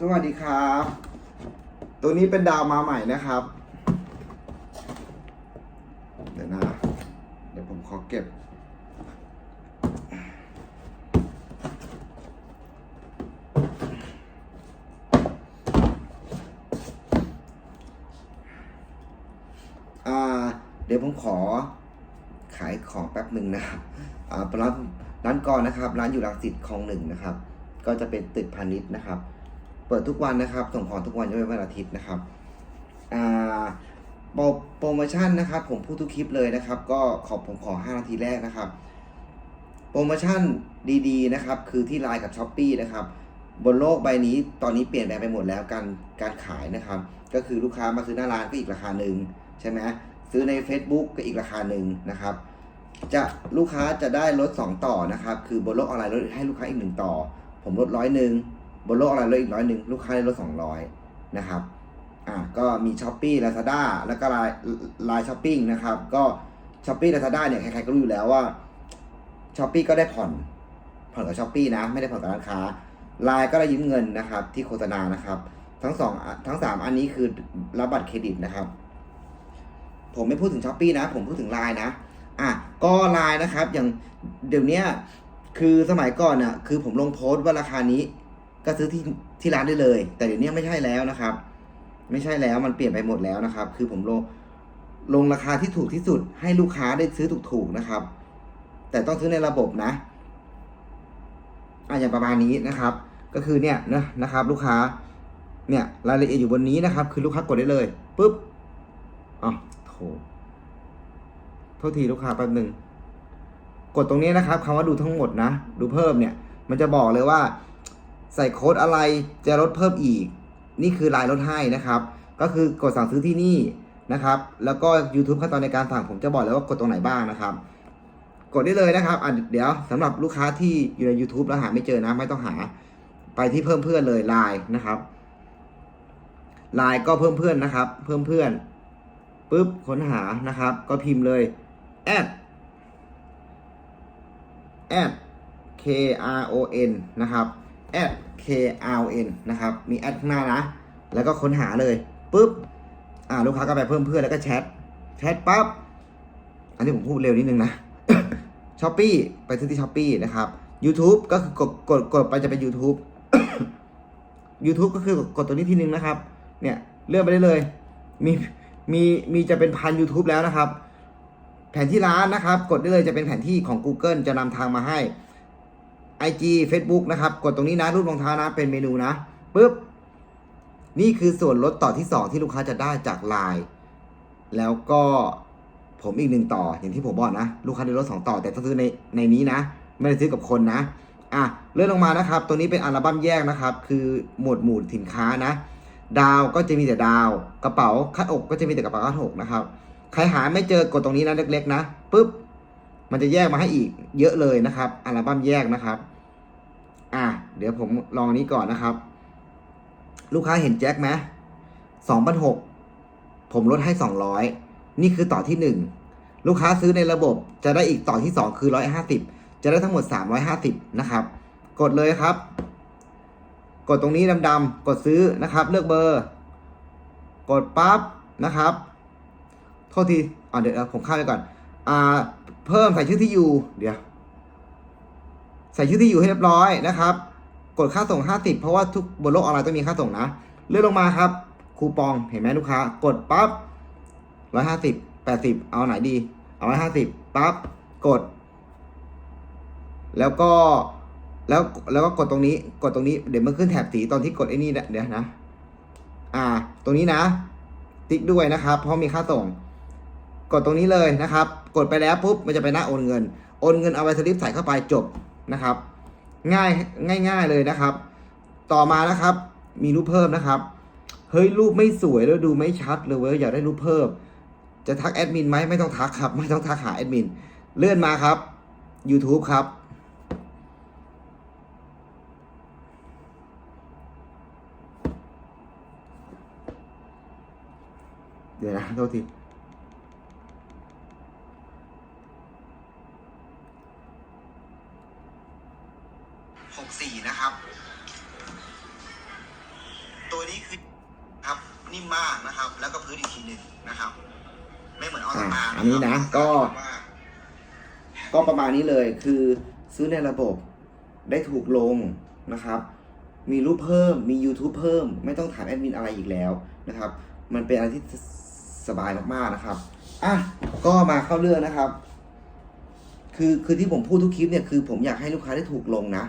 สวัสดีครับ ตัวนี้เป็นดาวมาใหม่นะครับ เดี๋ยวนะ เดี๋ยวผมขอเก็บ อ่า เดี๋ยวผมขอขายของแป๊บหนึ่งนะครับ อ่าร้านร้านกรนะครับ ร้านอยู่รังสิตคลองหนึ่งนะครับ ก็จะเป็นตึกพาณิชย์นะครับ เปิดทุกวันนะครับ ส่งของทุกวันยกเว้นวันอาทิตย์นะครับโปรโมชั่นนะครับ ผมพูดทุกคลิปเลยนะครับ ก็ขอผมขอ 5 นาทีแรกนะครับ โปรโมชั่นดีๆนะครับ คือที่ไลน์กับช้อปปีนะครับ บนโลกใบนี้ตอนนี้เปลี่ยนแปลงไปหมดแล้วการการขายนะครับ ก็คือลูกค้ามาซื้อหน้าร้านก็อีกราคาหนึ่งใช่ไหมซื้อใน Facebook ก็อีกราคาหนึ่งนะครับจะลูกค้าจะได้ลด2ต่อนะครับ คือบนโลกออนไลน์ลดให้ลูกค้าอีกหนึ่งต่อ ผมลดร้อยหนึ่ง บนโลกออนไลน์ลดอีกร้อยหนึ่งลูกค้าได้ลด200นะครับอ่าก็มีช้อปปี้ลาซาด้าแล้วก็ไลน์ไลน์ช้อปปิ้งนะครับก็ช้อปปี้ลาซาด้าเนี่ยใครๆก็รู้อยู่แล้วว่าช้อปปี้ก็ได้ผ่อนผ่อนกับช้อปปี้นะไม่ได้ผ่อนกับร้านค้าไลน์ก็ได้ยืมเงินนะครับ ที่โฆษณานะครับ ทั้งสองทั้งสามอันนี้คือรับบัตรเครดิตนะครับ ผมไม่พูดถึงช้อปปี้นะ ผมพูดถึงไลน์นะอะก็ไลน์นะครับ อย่างเดี๋ยวนี้คือสมัยก่อนอะคือผมลงโพสต์ว่าราคานี้ ก็ซื้อที่ที่ร้านได้เลย แต่เดี๋ยวนี้ไม่ใช่แล้วนะครับ ไม่ใช่แล้วมันเปลี่ยนไปหมดแล้วนะครับ คือผมลงลงราคาที่ถูกที่สุด ให้ลูกค้าได้ซื้อถูกๆนะครับ แต่ต้องซื้อในระบบนะอะอย่างประมาณนี้นะครับ ก็คือเนี่ยนะนะครับ ลูกค้า เนี่ยรายละเอียดอยู่บนนี้นะครับ คือลูกค้ากดได้เลยปุ๊บอ๋อโถโทษทีลูกค้าแป๊บหนึ่งกดตรงนี้นะครับคำว่าดูทั้งหมดนะ ดูเพิ่มเนี่ย มันจะบอกเลยว่า ใส่โค้ดอะไรจะลดเพิ่มอีก นี่คือรายลดให้นะครับ ก็คือกดสั่งซื้อที่นี่นะครับ แล้วก็ YouTube ขั้นตอนในการสั่งผมจะบอกเลยว่ากดตรงไหนบ้างนะครับ กดได้เลยนะครับอะเดี๋ยวสำหรับลูกค้าที่อยู่ใน YouTube แล้วหาไม่เจอนะ ไม่ต้องหา ไปที่เพิ่มเพื่อนเลยไลน์นะครับไลน์ก็เพิ่มเพื่อนนะครับ เพิ่มเพื่อนปุ๊บค้นหานะครับ ก็พิมพ์เลย add add k r o n นะครับ add k r o n นะครับ มีแอดข้างหน้านะ แล้วก็ค้นหาเลยปุ๊บ อ่า ลูกค้าก็ไปเพิ่มเพื่อนแล้วก็แชท แชทปั๊บ อันนี้ผมพูดเร็วนิดนึงนะช้อปปี้ไปซื้อที่ช้อปปี้นะครับ YouTube ก็คือกดกดกดไปจะเป็น YouTube YouTube ก็คือกดตัวนี้ทีนึงนะครับ เนี่ยเลื่อนไปได้เลย มีมีมีจะเป็นพัน YouTube แล้วนะครับ แผนที่ร้านนะครับ กดได้เลยจะเป็นแผนที่ของ Google จะนำทางมาให้ IG Facebook นะครับ กดตรงนี้นะรูปรองเท้านะเป็นเมนูนะปุ๊บนี่คือส่วนลดต่อที่ 2 ที่ลูกค้าจะได้จาก Line แล้วก็ผมอีกหนึ่งต่ออย่างที่ผมบอกนะ ลูกค้าได้ลด2ต่อแต่ต้องซื้อในในนี้นะ ไม่ได้ซื้อกับคนนะอะเลื่อนลงมานะครับ ตัวนี้เป็นอัลบั้มแยกนะครับ คือหมวดหมู่สินค้านะ ดาวก็จะมีแต่ดาว กระเป๋าคาดอกก็จะมีแต่กระเป๋าคาดอกนะครับใครหาไม่เจอกดตรงนี้นะเล็กๆนะปุ๊บ มันจะแยกมาให้อีกเยอะเลยนะครับ อัลบั้มแยกนะครับ อะเดี๋ยวผมลองนี้ก่อนนะครับ ลูกค้าเห็นแจ็คไหมสองพันหกผมลดให้สองร้อยนี่คือต่อที่หนึ่งลูกค้าซื้อในระบบจะได้อีกต่อที่สองคือร้อยห้าสิบจะได้ทั้งหมดสามร้อยห้าสิบนะครับ กดเลยครับ กดตรงนี้ดำๆกดซื้อนะครับ เลือกเบอร์ กดปั๊บนะครับ โทษทีอ่าเดี๋ยวผมข้ามไปก่อน อ่า เพิ่มใส่ชื่อที่อยู่เดี๋ยว ใส่ชื่อที่อยู่ให้เรียบร้อยนะครับ กดค่าส่ง 50 เพราะว่าทุกบนโลกออนไลน์ต้องมีค่าส่งนะ เลื่อนลงมาครับ คูปองเห็นไหมลูกค้า กดปั๊บ150 80 เอาไหนดี เอา150ปั๊บกด แล้วก็แล้วแล้วก็กดตรงนี้กดตรงนี้เดี๋ยวมันขึ้นแถบสีตอนที่กดไอ้นี่นะเดี๋ยวนะ อ่า ตรงนี้นะ ติ๊กด้วยนะครับ เพราะมีค่าส่ง กดตรงนี้เลยนะครับ กดไปแล้วปุ๊บมันจะไปหน้าโอนเงิน โอนเงินเอาไว้สลิปใส่เข้าไปจบนะครับ ง่ายง่ายๆเลยนะครับ ต่อมานะครับ มีรูปเพิ่มนะครับ เฮ้ยรูปไม่สวยแล้วดูไม่ชัดเลยเว้ยอยากได้รูปเพิ่ม จะทักแอดมินไหมไม่ต้องทักครับ ไม่ต้องทักหาแอดมิน เลื่อนมาครับ YouTube ครับเดี๋ยวนะโทษที หกสี่นะครับนี้คือครับนิ่มมากนะครับ แล้วก็พื้นอีกทีหนึ่งนะครับ ไม่เหมือนออสตาอ่าร์อันนี้นะก็ ก็ประมาณนี้เลยคือซื้อในระบบได้ถูกลงนะครับ มีรูปเพิ่มมี YouTube เพิ่ม ไม่ต้องถามแอดมินอะไรอีกแล้วนะครับ มันเป็นอะไรที่สสบายมากๆนะครับอะก็มาเข้าเรื่องนะครับ คือคือที่ผมพูดทุกคลิปเนี่ยคือผมอยากให้ลูกค้าได้ถูกลงนะ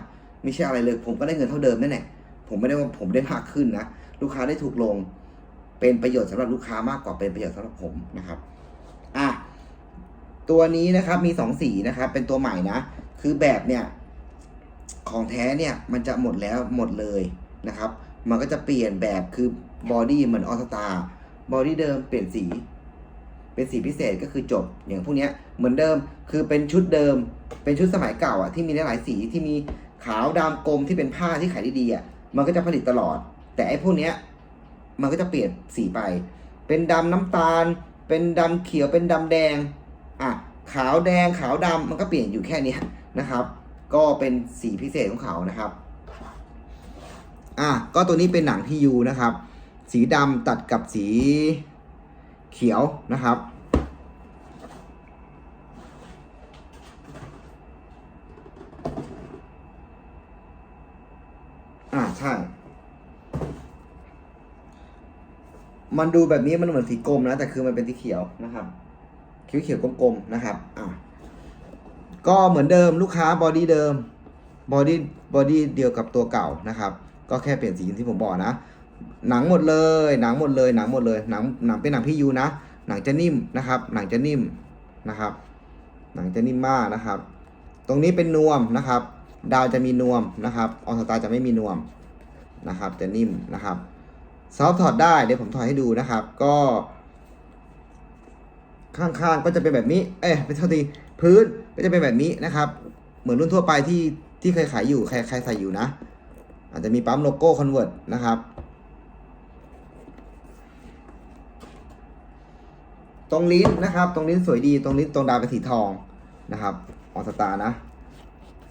ไม่ใช่อะไรเลย ผมก็ได้เงินเท่าเดิมนั่นแหละผมไม่ได้ว่าผมได้มากขึ้นนะลูกค้าได้ถูกลง เป็นประโยชน์สำหรับลูกค้ามากกว่าเป็นประโยชน์สำหรับผมนะครับอะตัวนี้นะครับมีสองสีนะครับ เป็นตัวใหม่นะ คือแบบเนี่ย ของแท้เนี่ยมันจะหมดแล้วหมดเลยนะครับ มันก็จะเปลี่ยนแบบคือบอดี้เหมือนออสตาบอดี้เดิมเปลี่ยนสี เป็นสีพิเศษก็คือจบอย่างพวกเนี้ยเหมือนเดิมคือเป็นชุดเดิม เป็นชุดสมัยเก่าอะที่มีหลายๆสีที่มี ขาวดำกลมที่เป็นผ้าที่ขายดีๆอะมันก็จะผลิตตลอด แต่ไอ้พวกเนี้ยมันก็จะเปลี่ยนสีไป เป็นดำน้ำตาล เป็นดำเขียวเป็นดำแดงอะขาวแดงขาวดำมันก็เปลี่ยนอยู่แค่นี้นะครับ ก็เป็นสีพิเศษของเขานะครับอะก็ตัวนี้เป็นหนังพียูนะครับ สีดำตัดกับสีเขียวนะครับ อ่าใช่ มันดูแบบนี้มันเหมือนสีกลมนะ แต่คือมันเป็นสีเขียวนะครับเขียวเขียวกลมๆนะครับอะก็เหมือนเดิมลูกค้าบอดี้เดิมบอดี้บอดี้เดียวกับตัวเก่านะครับ ก็แค่เปลี่ยนสีที่ผมบอกนะ หนังหมดเลย หนังหมดเลย หนังหมดเลยหนังหนังเป็นหนังพี่ยูนะ หนังจะนิ่มนะครับ หนังจะนิ่มนะครับ หนังจะนิ่มมากนะครับ ตรงนี้เป็นนวมนะครับ ดาวจะมีนวมนะครับออสตาจะไม่มีนวมนะครับจะนิ่มนะครับซอฟถอดได้เดี๋ยวผมถอดให้ดูนะครับ ก็ ข้างๆก็จะเป็นแบบนี้ เอ๊ะเป็นเท่าทีพื้นก็จะเป็นแบบนี้นะครับ เหมือนรุ่นทั่วไปที่ที่เคยขายอยู่ใครใครใส่อยู่นะ อาจจะมีปั๊มโลโก้คอนเวิร์ตนะครับ ตรงลิ้นนะครับ ตรงลิ้นสวยดี ตรงลิ้นตรงดาวเป็นสีทองนะครับออสตานะ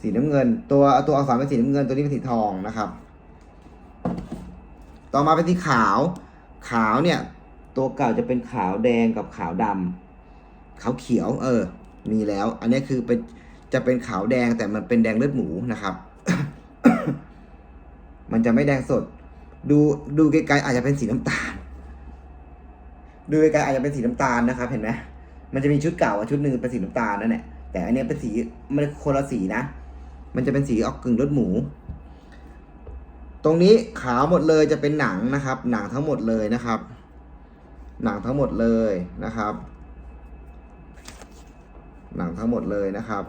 สีน้ำเงิน ตัวตัวอักษรเป็นสีน้ำเงินตัวนี้เป็นสีทองนะครับ ต่อมาเป็นสีขาว ขาวเนี่ย ตัวเก่าจะเป็นขาวแดงกับขาวดำขาวเขียว เออ มีแล้ว อันนี้คือเป็นจะเป็นขาวแดงแต่มันเป็นแดงเลือดหมูนะครับ มันจะไม่แดงสด ดูดูไกลๆอาจจะเป็นสีน้ำตาล ดูไกลๆอาจจะเป็นสีน้ำตาลนะครับ เห็นไหมมันจะมีชุดเก่าชุดหนึ่งเป็นสีน้ำตาลนั่นแหละแต่อันนี้เป็นสีมันคนละสีนะ มันจะเป็นสีออกกึ่งรสหมู ตรงนี้ขาวหมดเลยจะเป็นหนังนะครับ หนังทั้งหมดเลยนะครับ หนังทั้งหมดเลยนะครับ หนังทั้งหมดเลยนะครับ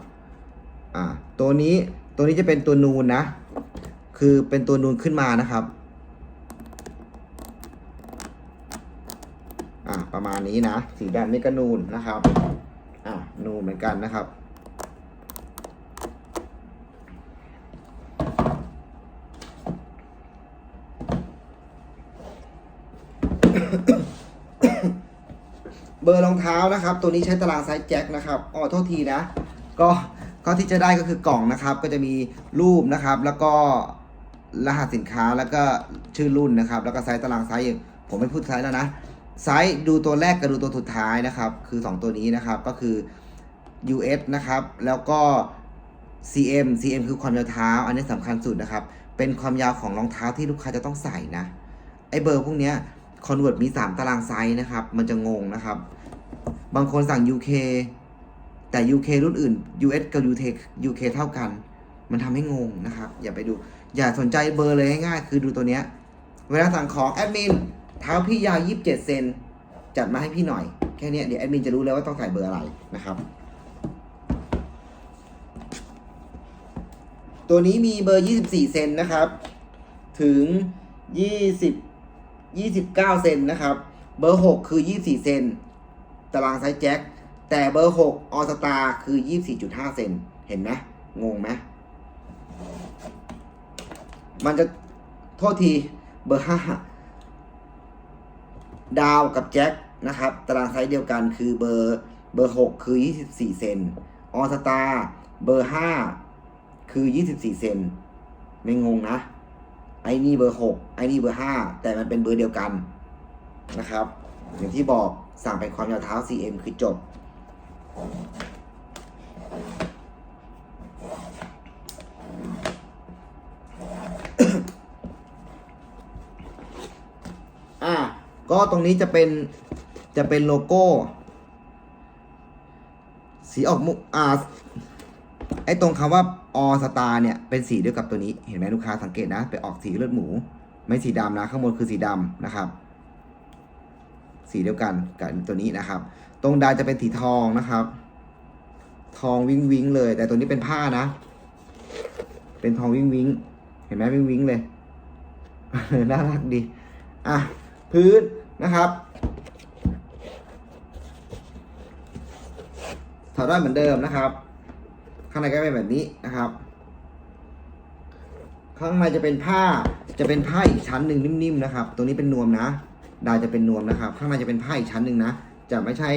อ่าตัวนี้ตัวนี้จะเป็นตัวนูนนะ คือเป็นตัวนูนขึ้นมานะครับอ่าประมาณนี้นะ สีแบบนี้ก็นูนนะครับอ่านูนเหมือนกันนะครับ ร์รองเท้านะครับ ตัวนี้ใช้ตารางไซส์แจ็คนะครับอ๋อโทษทีนะ ก็ก็ที่จะได้ก็คือกล่องนะครับ ก็จะมีรูปนะครับ แล้วก็รหัสสินค้าแล้วก็ชื่อรุ่นนะครับ แล้วก็ไซส์ตารางไซส์ผมไม่พูดไซส์แล้วนะไซส์ดูตัวแรกกับดูตัวสุดท้ายนะครับ คือ 2 ตัวนี้นะครับก็คือ US นะครับ แล้วก็ CM CM คือความยาวเท้า อันนี้สำคัญสุดนะครับ เป็นความยาวของรองเท้าที่ลูกค้าจะต้องใส่นะ ไอเบอร์พวกเนี้ยคอนเวิร์ตมี 3 ตารางไซส์นะครับ มันจะงงนะครับ บางคนสั่ง UK แต่ UK รุ่นอื่น US กับ UK UK เท่ากัน มันทำให้งงนะครับ อย่าไปดู อย่าสนใจเบอร์เลยง่ายๆคือดูตัวเนี้ย เวลาสั่งของแอดมินเท้าพี่ยาว 27 เซนจัดมาให้พี่หน่อย แค่นี้เดี๋ยวแอดมินจะรู้แล้วว่าต้องใส่เบอร์อะไรนะครับ ตัวนี้มีเบอร์ 24 เซนนะครับ ถึง 20 29 เซนนะครับ เบอร์ 6 คือ 24 เซน ตารางไซส์แจ็คแต่เบอร์ 6 ออสตาคือ 24.5 เซน เห็นไหมงงไหมมันจะโทษทีเบอร์ 5 ดาวกับแจ็คนะครับ ตารางไซส์เดียวกันคือเบอร์เบอร์ 6 คือ 24 เซน ออสตาเบอร์ 5 คือ 24 เซน ไม่งงนะ ไอ้นี่เบอร์หกไอ้นี่เบอร์ห้าแต่มันเป็นเบอร์เดียวกันนะครับ อย่างที่บอก สั่งเป็นความยาวเท้า cm คือจบ อ่าก็ตรงนี้จะเป็นจะเป็นโลโก้ สีออกมุกอ่าไอ้ตรงคำว่าอสตาเนี่ยเป็นสีเดียวกับตัวนี้ เห็นไหมลูกค้าสังเกตนะ ไปออกสีเลือดหมู ไม่สีดำนะ ข้างบนคือสีดำนะครับ สีเดียวกันกับตัวนี้นะครับ ตรงดาวจะเป็นสีทองนะครับ ทองวิ้งวิ้งเลย แต่ตัวนี้เป็นผ้านะ เป็นทองวิ้งวิ้งเห็นไหมวิ้งวิ้งเลยน่ารักดีอะพื้นนะครับถอดได้เหมือนเดิมนะครับ ข้างในก็เป็นแบบนี้นะครับ ข้างในจะเป็นผ้าจะเป็นผ้าอีกชั้นหนึ่งนิ่มๆนะครับ ตัวนี้เป็นนวมนะ ดาวจะเป็นนวมนะครับ ข้างในจะเป็นผ้าอีกชั้นหนึ่งนะ จะไม่ใช่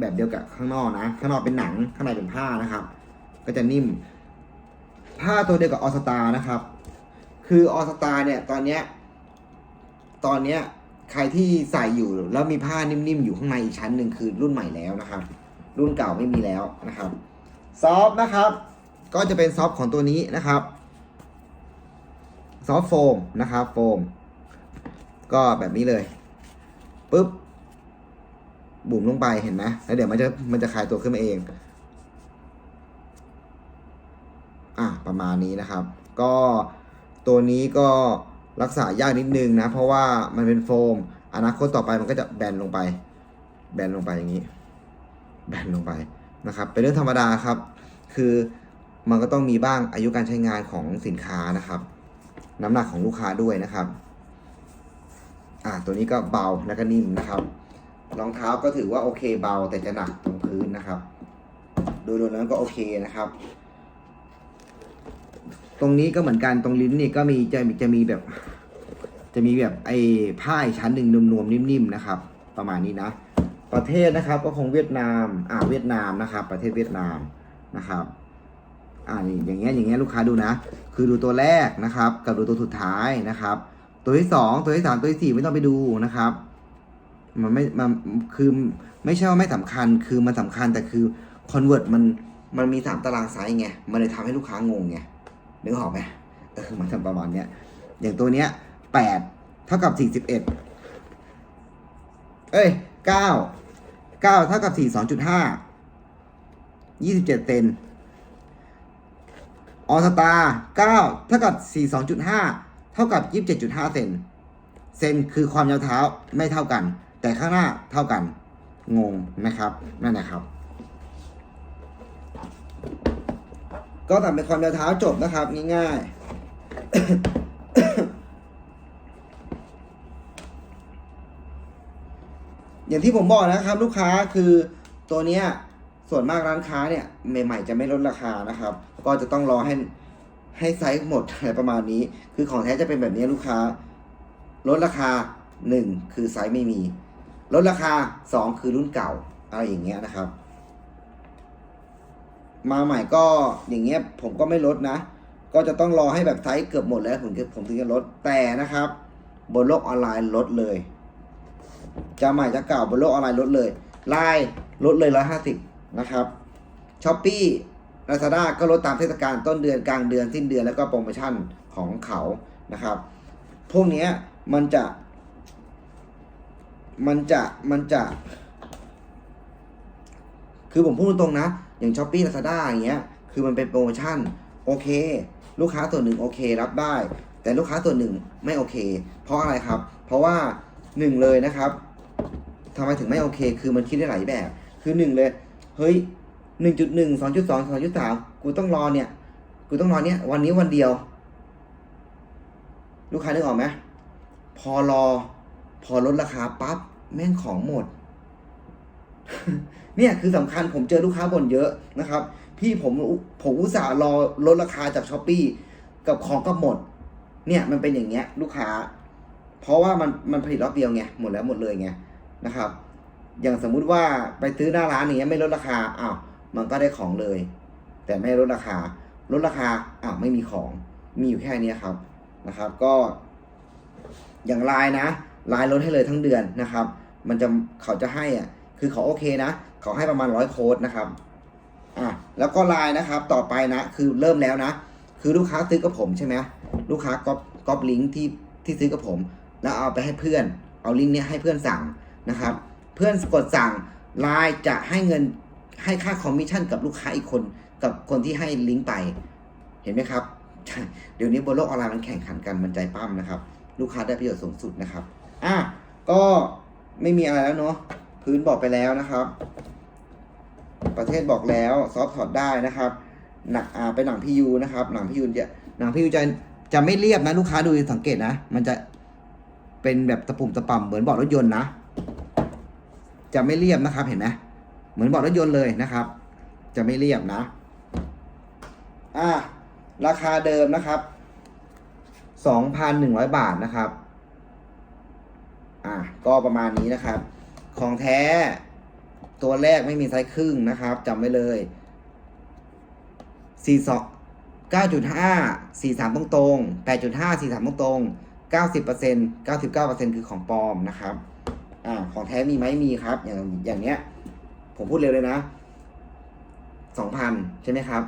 แบบเดียวกับข้างนอกนะ ข้างนอกเป็นหนัง ข้างในเป็นผ้านะครับ ก็จะนิ่ม ผ้าตัวเดียวกับออสตานะครับ คือออสตาเนี่ยตอนเนี้ย ตอนเนี้ยใครที่ใส่อยู่แล้วมีผ้านิ่มๆอยู่ข้างในอีกชั้นหนึ่งคือรุ่นใหม่แล้วนะครับ รุ่นเก่าไม่มีแล้วนะครับซอฟต์นะครับ ก็จะเป็นซอฟต์ของตัวนี้นะครับซอฟต์โฟมนะครับโฟม ก็แบบนี้เลย ปุ๊บบุ๋มลงไปเห็นไหมแล้วเดี๋ยวมันจะมันจะคลายตัวขึ้นมาเอง อะประมาณนี้นะครับ ก็ตัวนี้ก็รักษายากนิดนึงนะ เพราะว่ามันเป็นโฟม อนาคตต่อไปมันก็จะแบนลงไป แบนลงไปอย่างนี้ แบนลงไปนะครับ เป็นเรื่องธรรมดาครับ คือมันก็ต้องมีบ้างอายุการใช้งานของสินค้านะครับ น้ำหนักของลูกค้าด้วยนะครับ อ่าตัวนี้ก็เบาและก็นิ่มนะครับรองเท้าก็ถือว่าโอเคเบาแต่จะหนักตรงพื้นนะครับ โดยรวมแล้วก็โอเคนะครับ ตรงนี้ก็เหมือนกันตรงลิ้นนี่ก็มีจะมีจะมีแบบ จะมีแบบไอ้ผ้าชั้นหนึ่งนวมๆนิ่มๆนะครับ ประมาณนี้นะ ประเทศนะครับก็คงเวียดนามอ่าเวียดนามนะครับ ประเทศเวียดนามนะครับอ่าอย่างเงี้ยอย่างเงี้ยลูกค้าดูนะ คือดูตัวแรกนะครับ กับดูตัวสุดท้ายนะครับ ตัวที่สองตัวที่สามตัวที่สี่ไม่ต้องไปดูนะครับ มันไม่มันคือไม่ใช่ว่าไม่สำคัญคือมันสำคัญแต่คือคอนเวิร์ตมันมันมีสามตารางไซส์ไงมันเลยทำให้ลูกค้างงไงนึกออกไหมเออมันทำประมาณเนี้ยอย่างตัวเนี้ยแปดเท่ากับสี่สิบเอ็ดเอ้ยเก้าเก้าเท่ากับสี่สองจุดห้ายี่สิบเจ็ดเซนออสตาเก้าเท่ากับสี่สองจุดห้า ท่ากับยี่สิบเจ็ดจุดห้าเซน เซนคือความยาวเท้าไม่เท่ากัน แต่ข้างหน้าเท่ากัน งงนะครับ นั่นนะครับ ก็ตัดเป็นความยาวเท้าจบนะครับ ง่ายๆ อย่างที่ผมบอกนะครับ ลูกค้าคือตัวเนี้ยส่วนมากร้านค้าเนี่ยใหม่ ๆ จะไม่ลดราคานะครับ ก็จะต้องรอให้ ให้ไซส์หมดอะไรประมาณนี้ คือของแท้จะเป็นแบบนี้ลูกค้า ลดราคา 1 คือไซส์ไม่มี ลดราคา 2 คือรุ่นเก่าอะไรอย่างเงี้ยนะครับ มาใหม่ก็อย่างเงี้ยผมก็ไม่ลดนะ ก็จะต้องรอให้แบบไซส์เกือบหมดแล้วผมผมถึงจะลดแต่นะครับ บนโลกออนไลน์ลดเลย จะใหม่จะเก่าบนโลกออนไลน์ลดเลยไลน์ลดเลยร้อยห้าสิบนะครับช้อปปี้ ลาซาด้าก็ลดตามเทศกาลต้นเดือนกลางเดือนสิ้นเดือนแล้วก็โปรโมชั่นของเขานะครับ พวกนี้มันจะ มันจะมันจะ คือผมพูดตรงๆนะ อย่างช้อปปี้ลาซาด้าอย่างเงี้ย คือมันเป็นโปรโมชั่น โอเค ลูกค้าส่วนหนึ่งโอเครับได้ แต่ลูกค้าส่วนหนึ่งไม่โอเค เพราะอะไรครับ เพราะว่าหนึ่งเลยนะครับทำไมถึงไม่โอเค คือมันคิดได้หลายแบบ คือหนึ่งเลย เฮ้ย หนึ่งจุดหนึ่งสองจุดสองสองจุดสามกูต้องรอเนี่ย กูต้องรอเนี่ย วันนี้วันเดียว ลูกค้านึกออกไหมพอรอ พอลดราคาปั๊บแม่งของหมด เนี่ยคือสำคัญผมเจอลูกค้าบ่นเยอะนะครับ พี่ผมผมอุตส่าห์รอลดราคาจากช้อปปีกับของก็หมด เนี่ยมันเป็นอย่างเงี้ย ลูกค้า เพราะว่ามันมันผลิตรอบเดียวไงหมดแล้วหมดเลยไงนะครับ อย่างสมมุติว่าไปซื้อหน้าร้านอย่างเงี้ยไม่ลดราคาอ้าว มันก็ได้ของเลย แต่ไม่ลดราคา ลดราคาอ้าวไม่มีของ มีอยู่แค่นี้ครับนะครับ ก็อย่างไลน์นะไลน์ลดให้เลยทั้งเดือนนะครับ มันจะเขาจะให้อะคือเขาโอเคนะ เขาให้ประมาณร้อยโค้ดนะครับอะแล้วก็ไลน์นะครับต่อไปนะ คือเริ่มแล้วนะ คือลูกค้าซื้อกับผมใช่ไหมลูกค้าก๊อปก๊อปลิงก์ที่ที่ซื้อกับผม แล้วเอาไปให้เพื่อน เอาลิงก์เนี้ยให้เพื่อนสั่งนะครับ เพื่อนกดสั่งไลน์จะให้เงิน ให้ค่าคอมมิชชั่นกับลูกค้าอีกคน กับคนที่ให้ลิงก์ไป เห็นไหมครับ เดี๋ยวนี้บนโลกออนไลน์มันแข่งขันกันมันใจปั้มนะครับ ลูกค้าได้ประโยชน์สูงสุดนะครับ อะก็ไม่มีอะไรแล้วเนาะพื้นบอกไปแล้วนะครับ ประเทศบอกแล้วซอฟต์ถอดได้นะครับหนักอ่าเป็นหนังพียูนะครับ หนังพียูจะหนังพียูจะจะไม่เรียบนะลูกค้าดูสังเกตนะ มันจะเป็นแบบตะปุ่มตะป่ำเหมือนบาะรถยนต์นะ จะไม่เรียบนะครับเห็นไหม มือนเบาะรถยนต์เลยนะครับ จะไม่เรียบนะ อ่า ราคาเดิมนะครับ2,100บาทนะครับ อ่า ก็ประมาณนี้นะครับ ของแท้ ตัวแรกไม่มีไซส์ครึ่งนะครับจำไว้เลย42 9.5 43ตรงตรงๆ8.5 43ตรงตรงๆ90% 99%คือของปลอมนะครับ อ่า ของแท้มีไหมมีครับ อย่างอย่างเนี้ย ผมพูดเร็วเลยนะ2,000ใช่ไหมครับ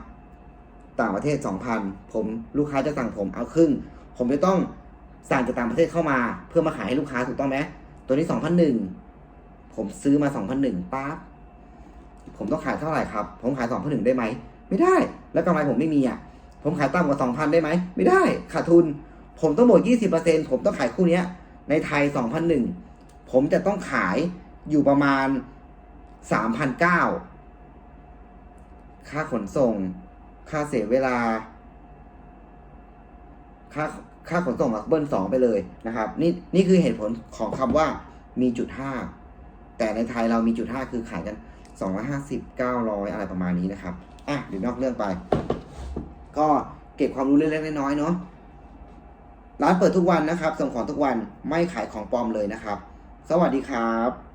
ต่างประเทศ2,000ผมลูกค้าจะสั่งผมเอาครึ่ง ผมจะต้องสั่งจากต่างประเทศเข้ามา เพื่อมาขายให้ลูกค้าถูกต้องไหมตัวนี้2,001ผมซื้อมา2,001ปั๊บผมต้องขายเท่าไหร่ครับ ผมขาย2,001ได้ไหมไม่ได้ แล้วกำไรผมไม่มีอะ ผมขายต่ำกว่า2,000ได้ไหมไม่ได้ขาดทุน ผมต้องบวก20%ผมต้องขายคู่เนี้ย ในไทย2,001ผมจะต้องขายอยู่ประมาณ 3,900ค่าขนส่ง ค่าเสียเวลา ค่าค่าขนส่งอะเบิ้ลสองไปเลยนะครับ นี่นี่คือเหตุผลของคำว่ามีจุดห้าแต่ในไทยเรามีจุดห้าคือขายกันสองร้อยห้าสิบเก้าร้อยอะไรประมาณนี้นะครับอะเดี๋ยวนอกเรื่องไป ก็เก็บความรู้เล็กๆน้อยๆเนาะร้านเปิดทุกวันนะครับ ส่งของทุกวันไม่ขายของปลอมเลยนะครับ สวัสดีครับ